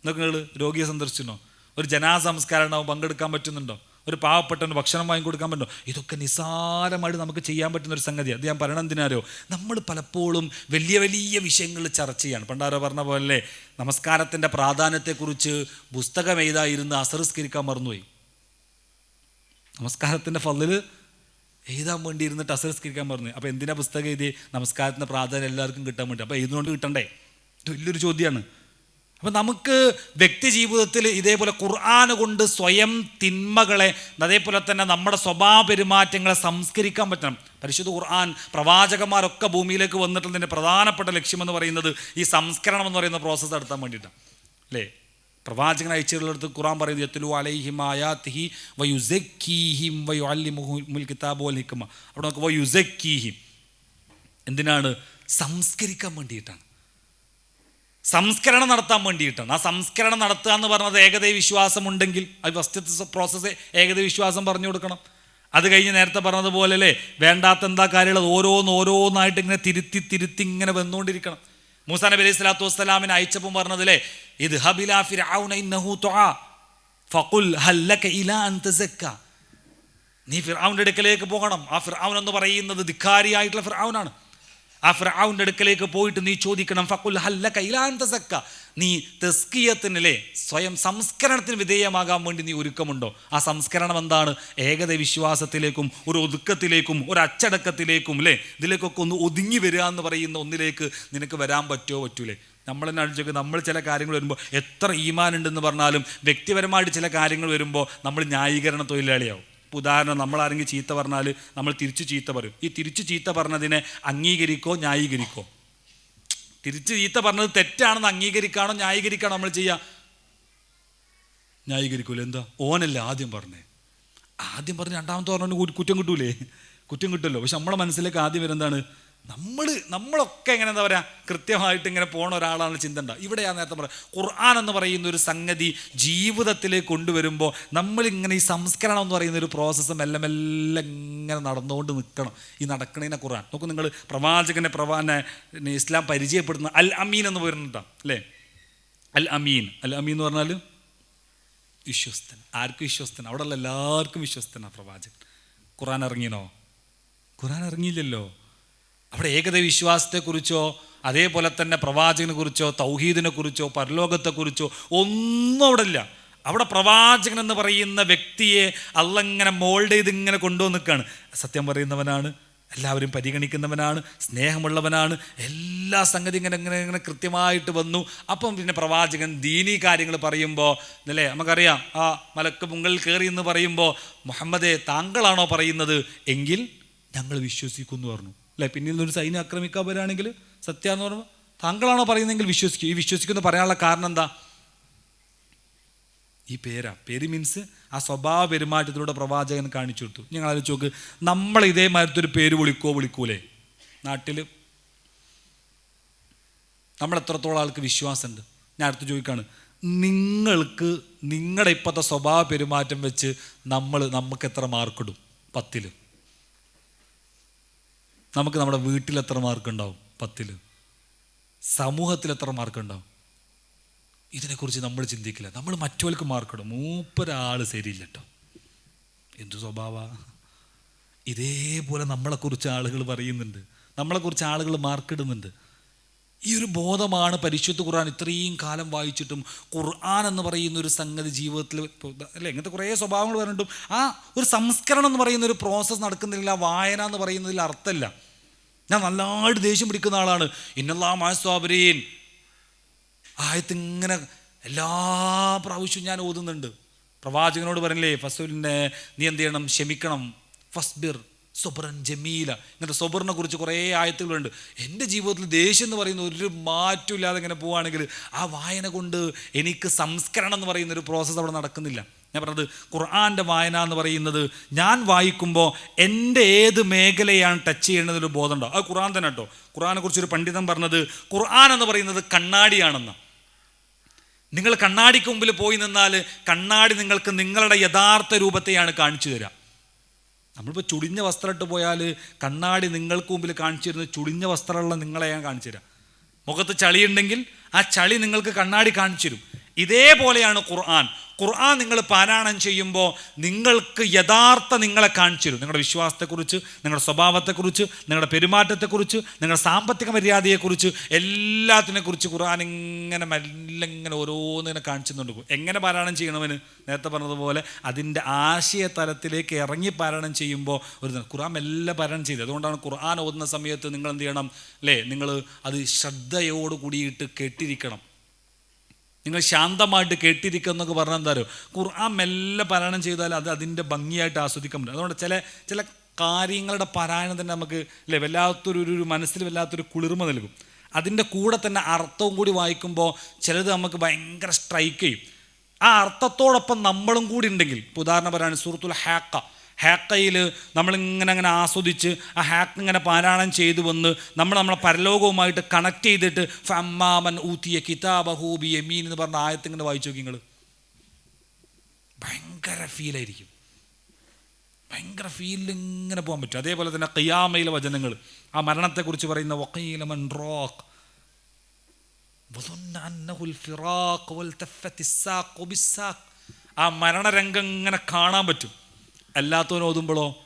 എന്നൊക്കെ നിങ്ങൾ രോഗിയെ സന്ദർശിച്ചിട്ടുണ്ടോ? ഒരു ജനാസംസ്കാരം ഉണ്ടാവും പങ്കെടുക്കാൻ പറ്റുന്നുണ്ടോ? ഒരു പാവപ്പെട്ടവന് ഭക്ഷണം വാങ്ങിക്കൊടുക്കാൻ പറ്റുമോ ഇതൊക്കെ നിസ്സാരമായിട്ട് നമുക്ക് ചെയ്യാൻ പറ്റുന്ന ഒരു സംഗതി അത് ഞാൻ പറയണം എന്തിനാരോ നമ്മൾ പലപ്പോഴും വലിയ വലിയ വിഷയങ്ങൾ ചർച്ച ചെയ്യാണ്. പണ്ടാരോ പറഞ്ഞ പോലെ നമസ്കാരത്തിന്റെ പ്രാധാന്യത്തെക്കുറിച്ച് പുസ്തകം എഴുതായിരുന്ന് അസറിസ്കരിക്കാൻ മറന്നുപോയി. നമസ്കാരത്തിന്റെ ഫല്ലിൽ എഴുതാൻ വേണ്ടി ഇരുന്നിട്ട് അസരസ്കരിക്കാൻ പറഞ്ഞു അപ്പോൾ എന്തിനാ പുസ്തകം എഴുതി നമസ്കാരത്തിന്റെ പ്രാധാന്യം എല്ലാവർക്കും കിട്ടാൻ വേണ്ടി. അപ്പോൾ എഴുതുകൊണ്ട് കിട്ടണ്ടേ? വലിയൊരു ചോദ്യമാണ്. അപ്പം നമുക്ക് വ്യക്തി ജീവിതത്തിൽ ഇതേപോലെ ഖുർആൻ കൊണ്ട് സ്വയം തിന്മകളെ അതേപോലെ തന്നെ നമ്മുടെ സ്വഭാവ പെരുമാറ്റങ്ങളെ സംസ്കരിക്കാൻ പറ്റണം. പരിശുദ്ധ ഖുർആൻ പ്രവാചകന്മാരൊക്കെ ഭൂമിയിലേക്ക് വന്നിട്ടുള്ളതിന്റെ പ്രധാനപ്പെട്ട ലക്ഷ്യമെന്ന് പറയുന്നത് ഈ സംസ്കരണം എന്ന് പറയുന്ന പ്രോസസ്സ് നടത്താൻ വേണ്ടിയിട്ടാണ് അല്ലേ? പ്രവാചകൻ അയച്ചിട്ടുള്ളടത്ത് ഖുർആൻ പറയുന്നത് യത്തുലു അലൈഹിമായാത്തിഹി വയുസക്കീഹിം വയു കിതാബു അൽ ഹിക്മ. അവിടെ നമുക്ക് വയുസക്കീഹിം എന്തിനാണ്? സംസ്കരിക്കാൻ വേണ്ടിയിട്ടാണ്. സംസ്കരണം നടത്താൻ വേണ്ടിയിട്ടാണ്. ആ സംസ്കരണം നടത്തുക എന്ന് പറഞ്ഞത് ഏകദൈ വിശ്വാസമുണ്ടെങ്കിൽ അത് ഫസ്റ്റത്തെ പ്രോസസ്സ് ഏകദൈ വിശ്വാസം പറഞ്ഞു കൊടുക്കണം. അത് കഴിഞ്ഞ് നേരത്തെ പറഞ്ഞതുപോലെ അല്ലേ വേണ്ടാത്ത എന്താ കാര്യമുള്ളത്? ഓരോന്ന് ഓരോന്നായിട്ട് ഇങ്ങനെ തിരുത്തി തിരുത്തി ഇങ്ങനെ വന്നുകൊണ്ടിരിക്കണം. മൂസാ നബി അലൈഹി സ്വലാത്തു വസ്സലാമിന് അയച്ചപ്പം പറഞ്ഞതില്ലേ ഇത് ഹബിലാ ഫഖുൽ ഹല്ലക ഇലാ അൻ തസക്ക നീ അടുക്കലേക്ക് പോകണം. ആ ഫിർഔൻ എന്ന് പറയുന്നത് ധിക്കാരിയായിട്ടുള്ള ഫിർഔനാണ് ആ ഫിർഔന്റെ അടുക്കലേക്ക് പോയിട്ട് നീ ചോദിക്കണം ഫക്കുൽ ഹല്ല കൈലാന്ത സക്ക നീ തെസ്കിയത്തിനല്ലേ സ്വയം സംസ്കരണത്തിന് വിധേയമാകാൻ വേണ്ടി നീ ഒരുക്കമുണ്ടോ? ആ സംസ്കരണം എന്താണ്? ഏകത വിശ്വാസത്തിലേക്കും ഒരു ഒതുക്കത്തിലേക്കും ഒരു അച്ചടക്കത്തിലേക്കും അല്ലേ ഇതിലേക്കൊക്കെ ഒന്ന് ഒതുങ്ങി വരിക എന്ന് പറയുന്ന ഒന്നിലേക്ക് നിനക്ക് വരാൻ പറ്റുമോ? പറ്റൂലേ. നമ്മൾ തന്നെ അടിച്ചൊക്കെ നമ്മൾ ചില കാര്യങ്ങൾ വരുമ്പോൾ എത്ര ഈമാനുണ്ടെന്ന് പറഞ്ഞാലും വ്യക്തിപരമായിട്ട് ചില കാര്യങ്ങൾ വരുമ്പോൾ നമ്മൾ ന്യായീകരണ തൊഴിലാളിയാവും. ഇപ്പോൾ ഉദാഹരണം നമ്മൾ ആരെങ്കിലും ചീത്ത പറഞ്ഞാൽ നമ്മൾ തിരിച്ച് ചീത്ത പറയും. ഈ തിരിച്ച് ചീത്ത പറഞ്ഞതിനെ അംഗീകരിക്കോ ന്യായീകരിക്കോ? തിരിച്ച് ചീത്ത പറഞ്ഞത് തെറ്റാണെന്ന് അംഗീകരിക്കാണോ ന്യായീകരിക്കാണോ നമ്മൾ ചെയ്യുക ന്യായീകരിക്കൂല. എന്താ? ഓനല്ലേ ആദ്യം പറഞ്ഞേ. ആദ്യം പറഞ്ഞ് രണ്ടാമത്തെ പറഞ്ഞു കുറ്റം കിട്ടൂലേ? കുറ്റം കിട്ടുമല്ലോ പക്ഷെ നമ്മളെ മനസ്സിലേക്ക് ആദ്യം വരുന്നതാണ് നമ്മൾ നമ്മളൊക്കെ എങ്ങനെ എന്താ പറയുക കൃത്യമായിട്ട് ഇങ്ങനെ പോണ ഒരാളാണ് ചിന്ത ഉണ്ടാവും. ഇവിടെ ഞാൻ നേരത്തെ പറയാം ഖുർആൻ എന്ന് പറയുന്ന ഒരു സംഗതി ജീവിതത്തിലേക്ക് കൊണ്ടുവരുമ്പോൾ നമ്മളിങ്ങനെ ഈ സംസ്കരണം എന്ന് പറയുന്ന ഒരു പ്രോസസ്സ് മെല്ലെ മെല്ലെ ഇങ്ങനെ നടന്നുകൊണ്ട് നിൽക്കണം ഈ നടക്കണേനെ ഖുർആൻ. നോക്കൂ നിങ്ങൾ പ്രവാചകനെ പ്രവാനെ ഇസ്ലാം പരിചയപ്പെടുന്ന അൽ അമീൻ എന്ന് പറയുന്നുണ്ടാവും അല്ലേ? അൽ അമീൻ. അൽ അമീൻ എന്ന് പറഞ്ഞാൽ വിശ്വസ്തൻ. ആർക്കും വിശ്വസ്തൻ. അവിടെയുള്ള എല്ലാവർക്കും വിശ്വസ്തനാണ് പ്രവാചകൻ. ഖുർആൻ ഇറങ്ങിയനോ ഖുർആൻ ഇറങ്ങിയില്ലല്ലോ? അവിടെ ഏകത വിശ്വാസത്തെക്കുറിച്ചോ അതേപോലെ തന്നെ പ്രവാചകനെ കുറിച്ചോ തൗഹീദിനെ കുറിച്ചോ പരലോകത്തെക്കുറിച്ചോ ഒന്നും അവിടെ ഇല്ല. അവിടെ പ്രവാചകൻ എന്ന് പറയുന്ന വ്യക്തിയെ അള്ളങ്ങനെ മോൾഡ് ചെയ്ത് ഇങ്ങനെ കൊണ്ടുവന്ന് നിൽക്കുകയാണ് സത്യം പറയുന്നവനാണ് എല്ലാവരും പരിഗണിക്കുന്നവനാണ് സ്നേഹമുള്ളവനാണ് എല്ലാ സംഗതി ഇങ്ങനെ ഇങ്ങനെ ഇങ്ങനെ കൃത്യമായിട്ട് വന്നു. അപ്പം പിന്നെ പ്രവാചകൻ ദീനി കാര്യങ്ങൾ പറയുമ്പോൾ അല്ലേ നമുക്കറിയാം ആ മലക്ക് മുകളിൽ കയറി എന്ന് പറയുമ്പോൾ മുഹമ്മദെ താങ്കളാണോ പറയുന്നത്? എങ്കിൽ ഞങ്ങൾ വിശ്വസിക്കുന്നു പറഞ്ഞു. അല്ലേ? പിന്നിൽ നിന്നൊരു സൈന്യം ആക്രമിക്കാൻ വരികയാണെങ്കിൽ സത്യാന്ന് പറയുമ്പോൾ താങ്കളാണോ പറയുന്നതെങ്കിൽ വിശ്വസിക്കും. ഈ വിശ്വസിക്കുന്ന പറയാനുള്ള കാരണം എന്താ? ഈ പേരാ. പേര് മീൻസ് ആ സ്വഭാവ പെരുമാറ്റത്തിലൂടെ പ്രവാചകൻ കാണിച്ചു കൊടുത്തു. ഞങ്ങൾ ആലോചിച്ച് നോക്ക്. നമ്മൾ ഇതേമാതിരത്തെ ഒരു പേര് വിളിക്കോ വിളിക്കൂലേ? നാട്ടിൽ നമ്മൾ എത്രത്തോളം ആൾക്ക് വിശ്വാസമുണ്ട്? ഞാൻ അടുത്ത് ചോദിക്കാണ്. നിങ്ങൾക്ക് നിങ്ങളുടെ ഇപ്പോഴത്തെ സ്വഭാവ പെരുമാറ്റം വെച്ച് നമ്മൾ നമുക്ക് എത്ര മാർക്കിടും പത്തിൽ നമുക്ക് നമ്മുടെ വീട്ടിൽ എത്ര മാർക്ക് ഉണ്ടാവും? പത്തിൽ. സമൂഹത്തിൽ എത്ര മാർക്ക് ഉണ്ടാവും? ഇതിനെക്കുറിച്ച് നമ്മൾ ചിന്തിക്കില്ല. നമ്മൾ മറ്റവർക്ക് മാർക്കിടും മൂപ്പൊരാൾ ശരിയില്ല കേട്ടോ എന്തു സ്വഭാവ? ഇതേപോലെ നമ്മളെക്കുറിച്ച് ആളുകൾ പറയുന്നുണ്ട്. നമ്മളെക്കുറിച്ച് ആളുകൾ മാർക്കിടുന്നുണ്ട് ഈ ഒരു ബോധമാണ് പരിശുദ്ധ ഖുർആൻ ഇത്രയും കാലം വായിച്ചിട്ടും ഖുർആൻ എന്ന് പറയുന്ന ഒരു സംഗതി ജീവിതത്തിൽ അല്ലെ? ഇങ്ങനത്തെ കുറേ സ്വഭാവങ്ങൾ പറഞ്ഞിട്ടും ആ ഒരു സംസ്കരണം എന്ന് പറയുന്ന ഒരു പ്രോസസ്സ് നടക്കുന്നില്ല വായന എന്ന് പറയുന്നതിൽ അർത്ഥമില്ല. ഞാൻ നല്ലതായിട്ട് ദേഷ്യം പിടിക്കുന്ന ആളാണ്. ഇന്നല്ലാ മാസ്വാബരീൻ ആയത്ത് ഇങ്ങനെ എല്ലാ പ്രാവശ്യവും ഞാൻ ഓതുന്നുണ്ട്. പ്രവാചകനോട് പറഞ്ഞില്ലേ ഫസൂലിനെ നീ എന്ത് ചെയ്യണം? ക്ഷമിക്കണം. ഫസ്ബിർ. സൊബറൻ ജമീല. ഇങ്ങനത്തെ സൊബറിനെ കുറിച്ച് കുറേ ആയത്തുകളുണ്ട്. എന്റെ ജീവിതത്തിൽ ദേഷ്യം എന്ന് പറയുന്ന ഒരു മാറ്റം ഇല്ലാതെ ഇങ്ങനെ പോവുകയാണെങ്കിൽ ആ വായന കൊണ്ട് എനിക്ക് സംസ്കരണം എന്ന് പറയുന്ന ഒരു പ്രോസസ്സ് അവിടെ നടക്കുന്നില്ല. ഞാൻ പറഞ്ഞത് ഖുർആാന്റെ വായന എന്ന് പറയുന്നത് ഞാൻ വായിക്കുമ്പോൾ എന്റെ ഏത് മേഖലയാണ് ടച്ച് ചെയ്യേണ്ടതൊരു ബോധമുണ്ടോ? അത് ഖുർആൻ തന്നെ കേട്ടോ. ഖുർആനെ കുറിച്ചൊരു പണ്ഡിതൻ പറഞ്ഞത് ഖുർആൻ എന്ന് പറയുന്നത് കണ്ണാടിയാണെന്ന്. നിങ്ങൾ കണ്ണാടിക്ക് മുമ്പിൽ പോയി നിന്നാൽ കണ്ണാടി നിങ്ങൾക്ക് നിങ്ങളുടെ യഥാർത്ഥ രൂപത്തെയാണ് കാണിച്ചു തരിക. നമ്മളിപ്പോൾ ചുടിഞ്ഞ വസ്ത്രം ഇട്ട് പോയാൽ കണ്ണാടി നിങ്ങൾക്ക് മുമ്പിൽ കാണിച്ചിരുന്ന ചുടിഞ്ഞ വസ്ത്രമുള്ള നിങ്ങളെ ഞാൻ കാണിച്ചു തരാം മുഖത്ത് ചളിയുണ്ടെങ്കിൽ ആ ചളി നിങ്ങൾക്ക് കണ്ണാടി കാണിച്ചു തരും ഇതേപോലെയാണ് ഖുർആൻ. ഖുർആൻ നിങ്ങൾ പാരായണം ചെയ്യുമ്പോൾ നിങ്ങൾക്ക് യഥാർത്ഥ നിങ്ങളെ കാണിച്ചു തരും നിങ്ങളുടെ വിശ്വാസത്തെക്കുറിച്ച് നിങ്ങളുടെ സ്വഭാവത്തെക്കുറിച്ച് നിങ്ങളുടെ പെരുമാറ്റത്തെക്കുറിച്ച് നിങ്ങളുടെ സാമ്പത്തിക മര്യാദയെക്കുറിച്ച് എല്ലാത്തിനെക്കുറിച്ച് ഖുർആൻ ഇങ്ങനെ മല്ലിങ്ങനെ ഓരോന്നിനെ കാണിച്ചു തന്നുണ്ട് എങ്ങനെ പാരായണം ചെയ്യണമെന്ന് നേരത്തെ പറഞ്ഞതുപോലെ അതിന്റെ ആശയ തലത്തിലേക്ക് ഇറങ്ങി പാരായണം ചെയ്യുമ്പോൾ ഒരു ഖുർആൻ എല്ലാം പാരായണം ചെയ്തത് അതുകൊണ്ടാണ് ഖുർആൻ ഓതുന്ന സമയത്ത് നിങ്ങൾ എന്ത് ചെയ്യണം? അല്ലേ നിങ്ങൾ അത് ശ്രദ്ധയോട് കൂടിയിട്ട് കേട്ടിരിക്കണം. നിങ്ങൾ ശാന്തമായിട്ട് കേട്ടിരിക്കുക എന്നൊക്കെ പറഞ്ഞാൽ എന്താ പറയുക ഖുർആൻ മെല്ലെ പാരായണം ചെയ്താൽ അത് അതിന്റെ ഭംഗിയായിട്ട് ആസ്വദിക്കാൻ പറ്റും. അതുകൊണ്ട് ചില ചില കാര്യങ്ങളുടെ പാരായണം തന്നെ നമുക്ക് അല്ലേ വല്ലാത്തൊരു ഒരു മനസ്സിൽ വല്ലാത്തൊരു കുളിർമ നൽകും. അതിന്റെ കൂടെ തന്നെ അർത്ഥവും കൂടി വായിക്കുമ്പോൾ ചിലത് നമുക്ക് ഭയങ്കര സ്ട്രൈക്ക് ചെയ്യും. ആ അർത്ഥത്തോടൊപ്പം നമ്മളും കൂടി ഉണ്ടെങ്കിൽ ഉദാഹരണം പറയുകയാണ് സൂറത്തുൽ ഹാക്ക ഹാക്കയിൽ നമ്മളിങ്ങനെ അങ്ങനെ ആസ്വദിച്ച് ആ ഹാക്ക് ഇങ്ങനെ പാരായണം ചെയ്തു വന്ന് നമ്മൾ നമ്മളെ പരലോകവുമായിട്ട് കണക്ട് ചെയ്തിട്ട് ഫമ്മാമൻ ഊത്തിയ കിതാബഹൂബി എമീൻ എന്ന് പറഞ്ഞ ആയത്ത് ഇങ്ങനെ വായിച്ചു നോക്കി നിങ്ങൾ ഭയങ്കര ഫീലായിരിക്കും ഭയങ്കര ഫീലിൽ ഇങ്ങനെ പോകാൻ പറ്റും. അതേപോലെ തന്നെ കയ്യാമയിലെ വചനങ്ങൾ. ആ മരണത്തെക്കുറിച്ച് പറയുന്ന വക്കീലമൻ റോക്ക് ആ മരണരംഗം ഇങ്ങനെ കാണാൻ പറ്റും. അല്ലാത്തവൻ ഓതുമ്പോഴോ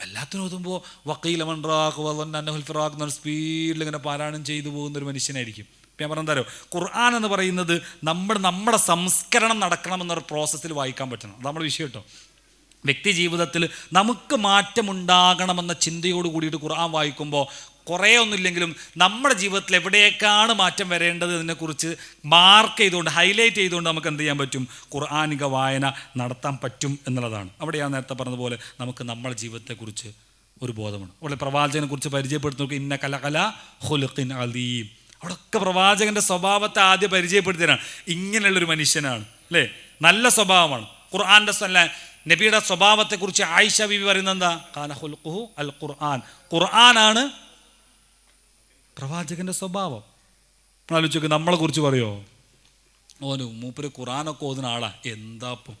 അല്ലാത്തവൻ ഓതുമ്പോൾ വക്കീല മൺറാഖ് അന്നഹുൽ ഫിറാഖ് എന്നുള്ള സ്പീഡിൽ ഇങ്ങനെ പാരായണം ചെയ്തു പോകുന്ന ഒരു മനുഷ്യനായിരിക്കും. ഞാൻ പറഞ്ഞാലോ ഖുർആൻ എന്ന് പറയുന്നത് നമ്മൾ നമ്മുടെ സംസ്കരണം നടക്കണമെന്നൊരു പ്രോസസ്സിൽ വായിക്കാൻ പറ്റണം. അത് നമ്മുടെ വിഷയം കേട്ടോ. വ്യക്തി ജീവിതത്തിൽ നമുക്ക് മാറ്റമുണ്ടാകണമെന്ന ചിന്തയോട് കൂടിയിട്ട് ഖുർആൻ വായിക്കുമ്പോൾ കുറേ ഒന്നുമില്ലെങ്കിലും നമ്മുടെ ജീവിതത്തിൽ എവിടേക്കാണ് മാറ്റം വരേണ്ടത് ഇതിനെക്കുറിച്ച് മാർക്ക് ചെയ്തുകൊണ്ട് ഹൈലൈറ്റ് ചെയ്തുകൊണ്ട് നമുക്ക് എന്ത് ചെയ്യാൻ പറ്റും? ഖുർആാനിക വായന നടത്താൻ പറ്റും എന്നുള്ളതാണ്. അവിടെ ഞാൻ നേരത്തെ പറഞ്ഞതുപോലെ നമുക്ക് നമ്മുടെ ജീവിതത്തെക്കുറിച്ച് ഒരു ബോധമാണ് അവിടെ പ്രവാചകനെക്കുറിച്ച് പരിചയപ്പെടുത്തുന്ന ഇന്ന കല ഹുലുഖിൻ അലീം അവിടെയൊക്കെ പ്രവാചകന്റെ സ്വഭാവത്തെ ആദ്യം പരിചയപ്പെടുത്തിയാണ് ഇങ്ങനെയുള്ളൊരു മനുഷ്യനാണ് അല്ലേ? നല്ല സ്വഭാവമാണ്. ഖുർആാന്റെ സ്വല്ല നബിയുടെ സ്വഭാവത്തെക്കുറിച്ച് ആയിഷ ബിബി പറയുന്നത് എന്താ? കാല ഹുൽഖുഹു അൽ ഖുർആൻ. ഖുർആനാണ് പ്രവാചകന്റെ സ്വഭാവം. ആലോചിച്ചൊക്കെ നമ്മളെ കുറിച്ച് പറയോ? ഓന് മൂപ്പര് ഖുറാനൊക്കെ ഓതുന്ന ആളാ. എന്താപ്പം?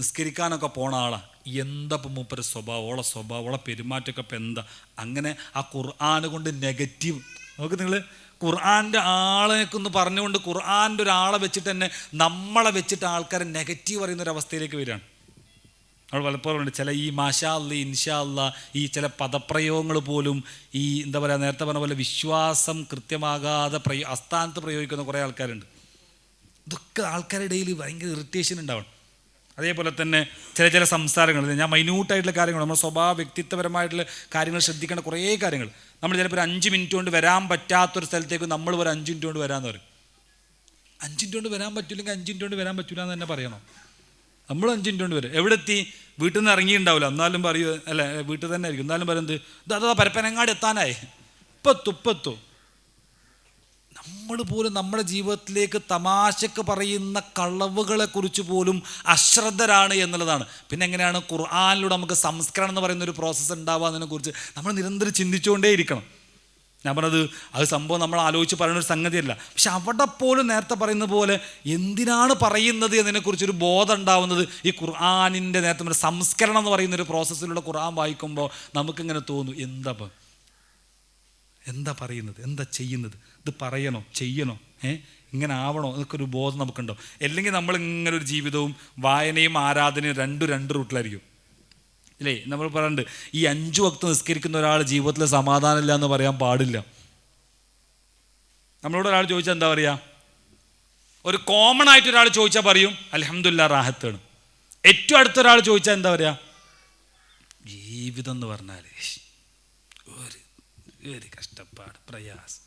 നിസ്കരിക്കാനൊക്കെ പോണ ആളാ. എന്തപ്പം മൂപ്പര് സ്വഭാവം? ഓളെ സ്വഭാവം ഓളെ പെരുമാറ്റമൊക്കെ ഇപ്പം എന്താ? അങ്ങനെ ആ ഖുർആൻ കൊണ്ട് നെഗറ്റീവ്. നോക്ക് നിങ്ങൾ ഖുർആാന്റെ ആളെയൊക്കെ ഒന്ന് പറഞ്ഞുകൊണ്ട് ഖുർആാന്റെ ഒരാളെ വെച്ചിട്ട് തന്നെ നമ്മളെ വെച്ചിട്ട് ആൾക്കാരെ നെഗറ്റീവ് പറയുന്ന ഒരു അവസ്ഥയിലേക്ക് വരികയാണ്. നമ്മൾ പലപ്പോഴും ചില ഈ മാഷാ ഇൻഷാള്ള ഈ ചില പദപ്രയോഗങ്ങൾ പോലും ഈ എന്താ പറയുക നേരത്തെ പറഞ്ഞ പോലെ വിശ്വാസം കൃത്യമാകാതെ പ്രയോ അസ്ഥാനത്ത് പ്രയോഗിക്കുന്ന കുറേ ആൾക്കാരുണ്ട്. ഇതൊക്കെ ആൾക്കാരുടെ ഇടയിൽ ഭയങ്കര ഇറിറ്റേഷൻ ഉണ്ടാവണം. അതേപോലെ തന്നെ ചില ചില സംസാരങ്ങൾ ഞാൻ മൈന്യൂട്ടായിട്ടുള്ള കാര്യങ്ങൾ നമ്മുടെ സ്വഭാവ വ്യക്തിത്വപരമായിട്ടുള്ള കാര്യങ്ങൾ ശ്രദ്ധിക്കേണ്ട കുറേ കാര്യങ്ങൾ. നമ്മൾ ചിലപ്പോൾ ഒരു അഞ്ച് മിനിറ്റ് കൊണ്ട് വരാൻ പറ്റാത്തൊരു സ്ഥലത്തേക്ക് നമ്മൾ ഒരു അഞ്ച് മിനിറ്റ് കൊണ്ട് വരാമെന്ന് പറയും. അഞ്ച് മിനിറ്റ് കൊണ്ട് വരാൻ പറ്റില്ലെങ്കിൽ അഞ്ച് മിനിറ്റ് കൊണ്ട് വരാൻ പറ്റില്ല എന്ന് തന്നെ പറയണം. നമ്മൾ അഞ്ച് മിനിറ്റ് കൊണ്ട് വരും. എവിടെ എത്തി വീട്ടിൽ നിന്ന് ഇറങ്ങിയിട്ടുണ്ടാവില്ല. എന്നാലും പറയൂ അല്ല വീട്ടിൽ തന്നെ ആയിരിക്കും. എന്നാലും പറയുന്നത് ഇത് അതാ പരപ്പനങ്ങാട് എത്താനായി. ഇപ്പത്തു ഇപ്പത്തു നമ്മൾ പോലും നമ്മുടെ ജീവിതത്തിലേക്ക് തമാശക്ക് പറയുന്ന കളവുകളെ കുറിച്ച് പോലും അശ്രദ്ധരാണ് എന്നുള്ളതാണ്. പിന്നെ എങ്ങനെയാണ്? ഖുർആാനിലൂടെ നമുക്ക് സംസ്കരണം എന്ന് പറയുന്ന ഒരു പ്രോസസ്സ് ഉണ്ടാവുക എന്നതിനെ കുറിച്ച് നമ്മൾ നിരന്തരം ചിന്തിച്ചുകൊണ്ടേ ഇരിക്കണം ഞാൻ പറഞ്ഞത് അത് സംഭവം നമ്മൾ ആലോചിച്ച് പറയുന്ന ഒരു സംഗതിയല്ല. പക്ഷെ അവിടെ പോലും നേരത്തെ പറയുന്ന പോലെ എന്തിനാണ് പറയുന്നത് എന്നതിനെക്കുറിച്ചൊരു ബോധം ഉണ്ടാവുന്നത് ഈ ഖുർആാനിന്റെ നേരത്തെ ഒരു സംസ്കരണം എന്ന് പറയുന്ന ഒരു പ്രോസസ്സിലൂടെ ഖുർആൻ വായിക്കുമ്പോൾ നമുക്കിങ്ങനെ തോന്നും എന്താ എന്താ പറയുന്നത് എന്താ ചെയ്യുന്നത്? ഇത് പറയണോ ചെയ്യണോ? ഏ? ഇങ്ങനെ ആവണോ? എന്നൊക്കെ ഒരു ബോധം നമുക്കുണ്ടോ അല്ലെങ്കിൽ നമ്മൾ ഇങ്ങനെ ഒരു ജീവിതവും വായനയും ആരാധനയും രണ്ടും രണ്ട് റൂട്ടിലായിരിക്കും ഇല്ലേ? നമ്മൾ പറയുന്നുണ്ട് ഈ അഞ്ചു വക്ത് നിസ്കരിക്കുന്ന ഒരാൾ ജീവിതത്തിൽ സമാധാനമില്ല എന്ന് പറയാൻ പാടില്ല. നമ്മളോട് ഒരാൾ ചോദിച്ചാൽ എന്താ പറയുക ഒരു കോമൺ ആയിട്ട് ഒരാൾ ചോദിച്ചാൽ പറയും അലഹമുല്ല റാഹത്താണ്. ഏറ്റവും അടുത്തൊരാൾ ചോദിച്ചാൽ എന്താ പറയുക ജീവിതം എന്ന് പറഞ്ഞാൽ ഒരു ഒരു കഷ്ടപ്പാട് പ്രയാസം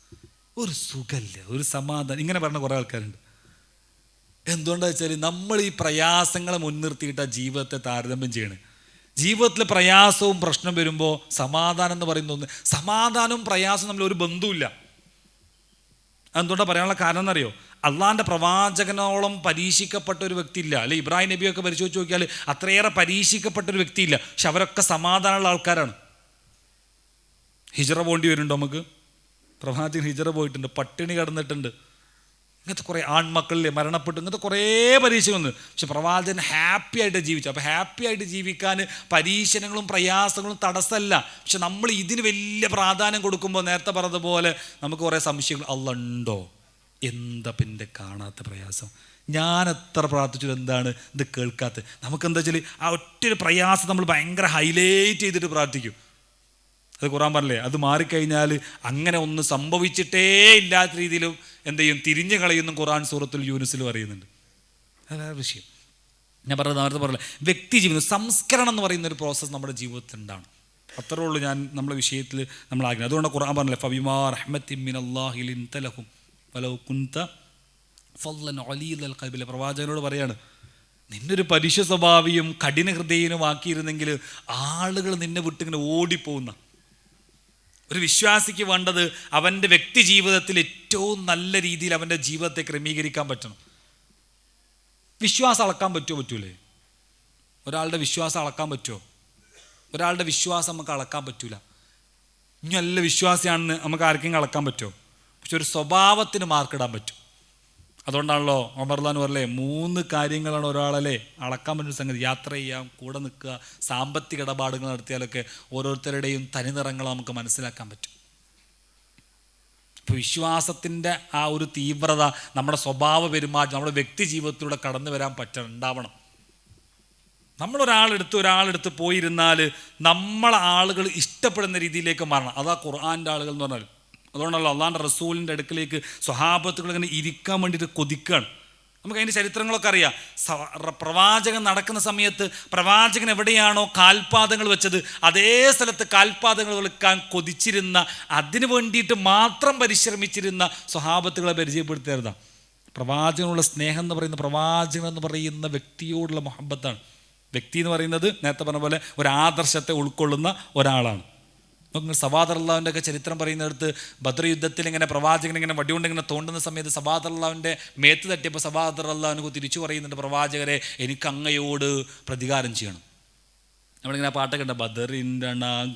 ഒരു സുഖമില്ല ഒരു സമാധാനം. ഇങ്ങനെ പറഞ്ഞ കുറേ ആൾക്കാരുണ്ട്. എന്തുകൊണ്ടാണെന്ന് വെച്ചാൽ നമ്മൾ ഈ പ്രയാസങ്ങളെ മുൻനിർത്തിയിട്ടാണ് ജീവിതത്തെ താരതമ്യം ചെയ്യണേ? ജീവിതത്തിൽ പ്രയാസവും പ്രശ്നം വരുമ്പോൾ സമാധാനം എന്ന് പറയുന്ന ഒന്ന്. സമാധാനവും പ്രയാസവും തമ്മിൽ ഒരു ബന്ധുവില്ല എന്തുകൊണ്ടാണ് പറയാനുള്ള കാരണം എന്നറിയോ? അള്ളാന്റെ പ്രവാചകനോളം പരീക്ഷിക്കപ്പെട്ട ഒരു വ്യക്തിയില്ല. അല്ലെ ഇബ്രാഹിം നബിയൊക്കെ പരിശോധിച്ച് നോക്കിയാൽ അത്രയേറെ പരീക്ഷിക്കപ്പെട്ട ഒരു വ്യക്തിയില്ല. പക്ഷെ അവരൊക്കെ സമാധാനമുള്ള ആൾക്കാരാണ്. ഹിജറ പോകേണ്ടി വരുന്നുണ്ടോ നമുക്ക്? പ്രവാചകൻ ഹിജറ പോയിട്ടുണ്ട്. പട്ടിണി കിടന്നിട്ടുണ്ട്. ഇങ്ങനത്തെ കുറേ ആൺമക്കളിൽ മരണപ്പെട്ടു. ഇങ്ങനത്തെ കുറേ പരീക്ഷ വന്നു. പക്ഷെ പ്രവാചകൻ ഹാപ്പി ആയിട്ട് ജീവിച്ചു. അപ്പോൾ ഹാപ്പി ആയിട്ട് ജീവിക്കാൻ പരീക്ഷണങ്ങളും പ്രയാസങ്ങളും തടസ്സമല്ല. പക്ഷെ നമ്മൾ ഇതിന് വലിയ പ്രാധാന്യം കൊടുക്കുമ്പോൾ നേരത്തെ പറഞ്ഞതുപോലെ നമുക്ക് കുറേ സംശയങ്ങൾ. അള്ളുണ്ടോ? എന്താ പിന്നെ കാണാത്ത പ്രയാസം? ഞാൻ എത്ര പ്രാർത്ഥിച്ചു? എന്താണ് ഇത് കേൾക്കാത്തത്? നമുക്ക് എന്താ വെച്ചാൽ ആ ഒറ്റൊരു പ്രയാസം നമ്മൾ ഭയങ്കര ഹൈലൈറ്റ് ചെയ്തിട്ട് പ്രാർത്ഥിക്കും. അത് ഖുറാൻ പറഞ്ഞില്ലേ? അത് മാറിക്കഴിഞ്ഞാൽ അങ്ങനെ ഒന്നും സംഭവിച്ചിട്ടേ ഇല്ലാത്ത രീതിയിലും എന്ത് ചെയ്യും? തിരിഞ്ഞു കളയുന്നു ഖുറാൻ സൂറത്തുൽ യൂനുസിൽ പറയുന്നുണ്ട്. അതാണ് വിഷയം. ഞാൻ പറഞ്ഞത് നേരത്തെ പറഞ്ഞില്ല? വ്യക്തി ജീവിതം സംസ്കരണം എന്ന് പറയുന്ന ഒരു പ്രോസസ്സ് നമ്മുടെ ജീവിതത്തിൽ ഉണ്ടാണ് അത്രേ ഉള്ളൂ ഞാൻ നമ്മുടെ വിഷയത്തിൽ നമ്മൾ ആഗ്രഹം അതുകൊണ്ട് ഖുർആൻ പറഞ്ഞില്ലേ? ഫബിമാ റഹ്മത്തിൻ അള്ളാഹിലിൻ തലഹും വലൗ കുന്ത ഫല്ലൻ അലീൽ കബിലെ പ്രവാചകനോട് പറയാണ് നിന്നൊരു പരുഷ സ്വഭാവിയും കഠിന ഹൃദയനും ആക്കിയിരുന്നെങ്കിൽ ആളുകൾ നിന്നെ വിട്ടിങ്ങനെ ഓടിപ്പോകുന്ന ഒരു വിശ്വാസിക്ക് വേണ്ടത് അവന്റെ വ്യക്തി ജീവിതത്തിൽ ഏറ്റവും നല്ല രീതിയിൽ അവന്റെ ജീവിതത്തെ ക്രമീകരിക്കാൻ പറ്റണം. വിശ്വാസം അളക്കാൻ പറ്റുമോ പറ്റൂലേ? ഒരാളുടെ വിശ്വാസം അളക്കാൻ പറ്റുമോ? ഒരാളുടെ വിശ്വാസം നമുക്ക് അളക്കാൻ പറ്റൂല. ഇനി നല്ല വിശ്വാസിയാണെന്ന് നമുക്ക് ആർക്കെങ്കിലും അളക്കാൻ പറ്റുമോ? പക്ഷെ ഒരു സ്വഭാവത്തിന് മാർക്കിടാൻ പറ്റും. അതുകൊണ്ടാണല്ലോ ഒമർലാൻ പറയലേ മൂന്ന് കാര്യങ്ങളാണ് ഒരാളല്ലേ അളക്കാൻ പറ്റുന്ന സംഗതി. യാത്ര ചെയ്യാം കൂടെ നിൽക്കുക സാമ്പത്തിക ഇടപാടുകൾ നടത്തിയാലൊക്കെ ഓരോരുത്തരുടെയും തനിനിറങ്ങൾ നമുക്ക് മനസ്സിലാക്കാൻ പറ്റും. ഇപ്പോൾ വിശ്വാസത്തിന്റെ ആ ഒരു തീവ്രത നമ്മുടെ സ്വഭാവ പെരുമാറ്റം നമ്മുടെ വ്യക്തി ജീവിതത്തിലൂടെ കടന്നു വരാൻ പറ്റണം ഉണ്ടാവണം. നമ്മളൊരാളെടുത്ത് ഒരാളെടുത്ത് പോയിരുന്നാൽ നമ്മളെ ആളുകൾ ഇഷ്ടപ്പെടുന്ന രീതിയിലേക്ക് മാറണം. അതാ ഖുർആാന്റെ ആളുകൾ എന്ന് പറഞ്ഞാൽ അതുകൊണ്ടല്ലോ അള്ളാന്റെ റസൂലിന്റെ അടുക്കിലേക്ക് സ്വഹാബത്തുകൾ ഇങ്ങനെ ഇരിക്കാൻ വേണ്ടിയിട്ട് കൊതിക്കുകയാണ് നമുക്ക് അതിന്റെ ചരിത്രങ്ങളൊക്കെ അറിയാം. പ്രവാചകൻ നടക്കുന്ന സമയത്ത് പ്രവാചകൻ എവിടെയാണോ കാൽപാദങ്ങൾ വെച്ചത് അതേ സ്ഥലത്ത് കാൽപാദങ്ങൾ വെളുക്കാൻ കൊതിച്ചിരുന്ന അതിനു വേണ്ടിയിട്ട് മാത്രം പരിശ്രമിച്ചിരുന്ന സ്വഹാബത്തുകളെ പരിചയപ്പെടുത്തിയതാ. പ്രവാചകനുള്ള സ്നേഹം എന്ന് പറയുന്ന പ്രവാചകൻ എന്ന് പറയുന്ന വ്യക്തിയോടുള്ള മുഹബത്താണ്. വ്യക്തി എന്ന് പറയുന്നത് നേരത്തെ പറഞ്ഞ പോലെ ഒരു ആദർശത്തെ ഉൾക്കൊള്ളുന്ന ഒരാളാണ്. നമുക്ക് സവാദർ അള്ളാഹുവിന്റെ ഒക്കെ ചരിത്രം പറയുന്നിടത്ത് ബദ്ര യുദ്ധത്തിൽ ഇങ്ങനെ പ്രവാചകൻ ഇങ്ങനെ വടികൊണ്ട് ഇങ്ങനെ തോണ്ടുന്ന സമയത്ത് സവാദർ അള്ളാഹുവിന്റെ മേത്ത് തട്ടിയപ്പോൾ സവാദർ അള്ളാഹുവിന് തിരിച്ചു പറയുന്നുണ്ട് പ്രവാചകരെ എനിക്ക് അങ്ങയോട് പ്രതികാരം ചെയ്യണം. നമ്മളിങ്ങനെ ആ പാട്ടൊക്കെ ഉണ്ട് ബദറിന്റെ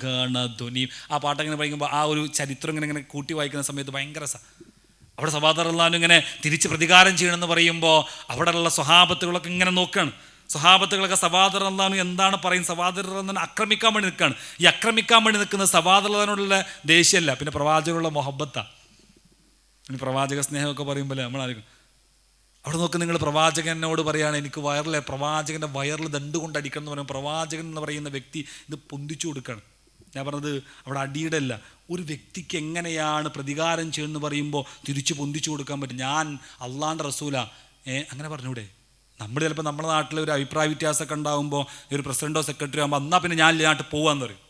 ഗണ ധ്വനി ആ പാട്ടങ്ങനെ പഠിക്കുമ്പോൾ ആ ഒരു ചരിത്രം ഇങ്ങനെ ഇങ്ങനെ കൂട്ടി വായിക്കുന്ന സമയത്ത് ഭയങ്കര സ അവിടെ അള്ളാഹുവിന് ഇങ്ങനെ തിരിച്ച് പ്രതികാരം ചെയ്യണമെന്ന് പറയുമ്പോൾ അവിടെയുള്ള സ്വഹാബത്തുകളൊക്കെ ഇങ്ങനെ നോക്കുകയാണ് സ്വഹാബത്തുകളൊക്കെ സവാദർ അള്ളാഹു എന്താണ് പറയും സവാദർ അള്ളഹാൻ ആക്രമിക്കാൻ വേണ്ടി നിൽക്കുകയാണ്. ഈ ആക്രമിക്കാൻ വേണ്ടി നിൽക്കുന്ന സവാദർ അള്ളഹാനോടുള്ള ദേഷ്യമല്ല പിന്നെ പ്രവാചകരുള്ള മൊഹബത്താണ് പിന്നെ പ്രവാചക സ്നേഹമൊക്കെ പറയുമ്പോൾ നമ്മൾ ആരും അവിടെ നോക്ക് നിങ്ങൾ പ്രവാചകനോട് പറയുകയാണ് എനിക്ക് വയറിലെ പ്രവാചകന്റെ വയറിൽ ദണ്ട് കൊണ്ട് അടിക്കണം എന്ന് പറയുമ്പോൾ പ്രവാചകൻ എന്ന് പറയുന്ന വ്യക്തി ഇത് പൊന്തിച്ചു കൊടുക്കണം ഞാൻ പറഞ്ഞത് അവിടെ അടിയുടെ അല്ല. ഒരു വ്യക്തിക്ക് എങ്ങനെയാണ് പ്രതികാരം ചെയ്യുമെന്ന് പറയുമ്പോൾ തിരിച്ചു പൊന്തിച്ചു കൊടുക്കാൻ പറ്റും. ഞാൻ അള്ളാന്റെ റസൂല. അങ്ങനെ പറഞ്ഞൂടെ? നമ്മൾ ചിലപ്പോൾ നമ്മുടെ നാട്ടിൽ ഒരു അഭിപ്രായ വ്യത്യാസമൊക്കെ ഉണ്ടാകുമ്പോൾ ഒരു പ്രസിഡന്റോ സെക്രട്ടറിയോ ആകുമ്പോൾ എന്നാൽ പിന്നെ ഞാൻ നാട്ടിൽ പോകാമെന്ന് പറയും.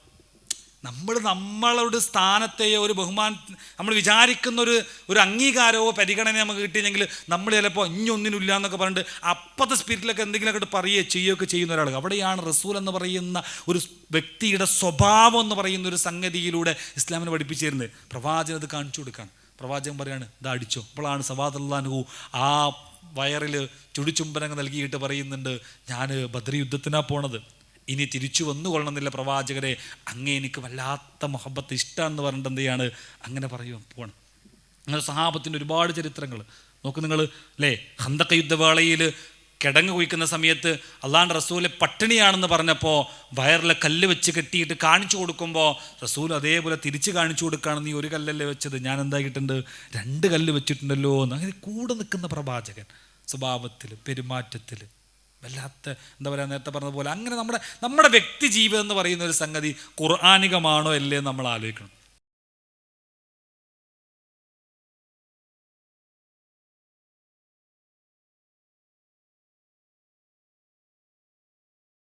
നമ്മൾ നമ്മളുടെ സ്ഥാനത്തെയോ ഒരു ബഹുമാന നമ്മൾ വിചാരിക്കുന്ന ഒരു ഒരു അംഗീകാരമോ പരിഗണന നമുക്ക് കിട്ടിയില്ലെങ്കിൽ നമ്മൾ ചിലപ്പോൾ ഇഞ്ഞൊന്നിനില്ല എന്നൊക്കെ പറഞ്ഞിട്ട് അപ്പത്തെ സ്പിരിറ്റിലൊക്കെ എന്തെങ്കിലുമൊക്കെ പറയുകയോ ചെയ്യുകയൊക്കെ ചെയ്യുന്ന ഒരാൾ അവിടെയാണ് റസൂൽ എന്ന് പറയുന്ന ഒരു വ്യക്തിയുടെ സ്വഭാവം എന്ന് പറയുന്ന ഒരു സംഗതിയിലൂടെ ഇസ്ലാമിനെ പഠിപ്പിച്ചു തരുന്നത് പ്രവാചകൻ അത് കാണിച്ചു കൊടുക്കാൻ പ്രവാചകൻ പറയാണ് ഇതാ അടിച്ചോ. അപ്പോഴാണ് ഹു ആ വയറിൽ ചുടിച്ചുംബനങ്ങൾ നൽകിയിട്ട് പറയുന്നുണ്ട് ഞാൻ ബദ്രി യുദ്ധത്തിനാണ് പോണത്. ഇനി തിരിച്ചു വന്നു കൊള്ളണമെന്നില്ല പ്രവാചകരെ. അങ്ങേ എനിക്ക് വല്ലാത്ത മൊഹബത്ത് ഇഷ്ടമെന്ന് പറഞ്ഞിട്ട് എന്ത് ചെയ്യാണ്? അങ്ങനെ പറയുവാൻ പോവാണ് അങ്ങനെ സഹാബത്തിന്റെ ഒരുപാട് ചരിത്രങ്ങൾ നോക്ക് നിങ്ങൾ അല്ലേ ഹന്തക്ക യുദ്ധവേളയിൽ കിടങ്ങ് കുഴിക്കുന്ന സമയത്ത് അള്ളാഹ് റസൂൽ പട്ടിണിയാണെന്ന് പറഞ്ഞപ്പോൾ വയറിലെ കല്ല് വെച്ച് കെട്ടിയിട്ട് കാണിച്ചു കൊടുക്കുമ്പോൾ റസൂൽ അതേപോലെ തിരിച്ച് കാണിച്ചു കൊടുക്കുകയാണ് നീ ഒരു കല്ലല്ലേ വെച്ചത്? ഞാൻ എന്താക്കിയിട്ടുണ്ട് രണ്ട് കല്ല് വെച്ചിട്ടുണ്ടല്ലോ എന്ന്. അങ്ങനെ കൂടെ നിൽക്കുന്ന പ്രവാചകൻ സ്വഭാവത്തിൽ പെരുമാറ്റത്തിൽ വല്ലാത്ത എന്താ പറയുക നേരത്തെ പറഞ്ഞതുപോലെ. അങ്ങനെ നമ്മുടെ നമ്മുടെ വ്യക്തി ജീവിതം എന്ന് പറയുന്ന ഒരു സംഗതി ഖുർആാനികമാണോ അല്ലേ നമ്മൾ ആലോചിക്കണം.